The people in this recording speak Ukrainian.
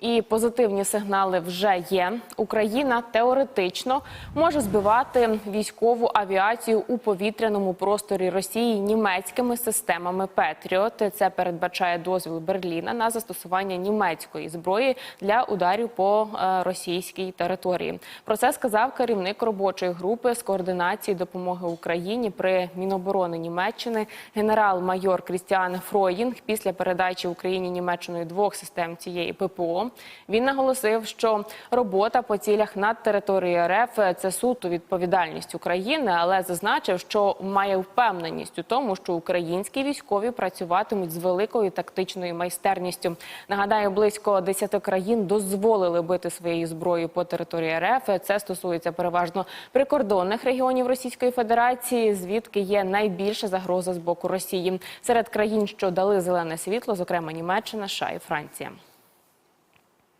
І позитивні сигнали вже є. Україна теоретично може збивати військову авіацію у повітряному просторі Росії німецькими системами Петріот. Це передбачає дозвіл Берліна на застосування німецької зброї для ударів по е, російській території. Про це сказав керівник робочої групи з координації допомоги Україні при Міноборони Німеччини генерал-майор Крістіан Фроїнг після передачі Україні Німеччиною двох систем цієї ППО. Він наголосив, що робота по цілях над територією РФ – це суто відповідальність України, але зазначив, що має впевненість у тому, що українські військові працюватимуть з великою тактичною майстерністю. Нагадаю, близько 10 країн дозволили бити своєю зброєю по території РФ. Це стосується переважно прикордонних регіонів Російської Федерації, звідки є найбільша загроза з боку Росії. Серед країн, що дали зелене світло, зокрема Німеччина, США і Франція.